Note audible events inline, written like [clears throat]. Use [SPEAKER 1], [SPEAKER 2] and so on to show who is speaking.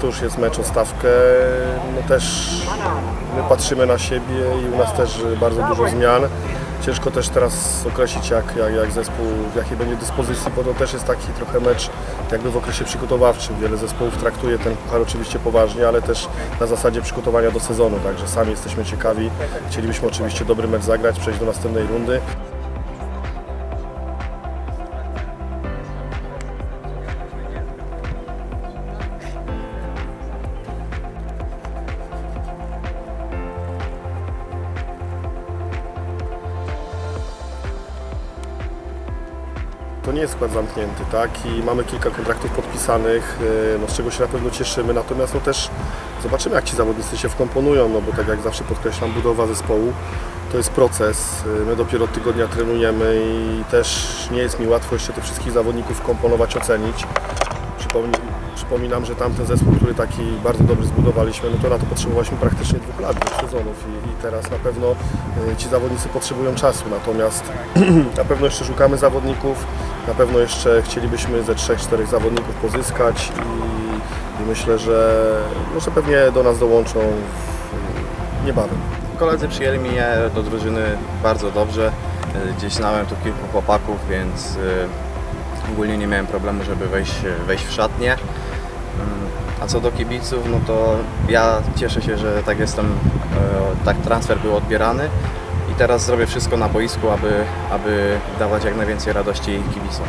[SPEAKER 1] to już jest mecz o stawkę, no też my patrzymy na siebie i u nas też bardzo dużo zmian. Ciężko też teraz określić jak, jak, jak zespół, w jakiej będzie dyspozycji, bo to też jest taki trochę mecz jakby w okresie przygotowawczym. Wiele zespołów traktuje ten puchar oczywiście poważnie, ale też na zasadzie przygotowania do sezonu, także sami jesteśmy ciekawi. Chcielibyśmy oczywiście dobry mecz zagrać, przejść do następnej rundy. To nie jest skład zamknięty, tak? I mamy kilka kontraktów podpisanych, yy, no, z czego się na pewno cieszymy. Natomiast no, też zobaczymy, jak ci zawodnicy się wkomponują, no bo tak jak zawsze podkreślam, budowa zespołu to jest proces. Yy, My dopiero od tygodnia trenujemy i też nie jest mi łatwo jeszcze tych wszystkich zawodników wkomponować, ocenić. Przypomnij, przypominam, że tamten zespół, który taki bardzo dobry zbudowaliśmy, no to na to potrzebowaliśmy praktycznie dwóch lat, dwóch sezonów i, i teraz na pewno y, ci zawodnicy potrzebują czasu, natomiast [clears throat] na pewno jeszcze szukamy zawodników, na pewno jeszcze chcielibyśmy ze 3-4 zawodników pozyskać i, myślę, że, no, że pewnie do nas dołączą niebawem.
[SPEAKER 2] Koledzy przyjęli mnie do drużyny bardzo dobrze. Gdzieś znałem tu kilku chłopaków, więc e, ogólnie nie miałem problemu, żeby wejść, wejść w szatnię. Mm, A co do kibiców, no to ja cieszę się, że tak jestem, e, tak transfer był odbierany teraz zrobię wszystko na boisku, aby, aby dawać jak najwięcej radości kibicom.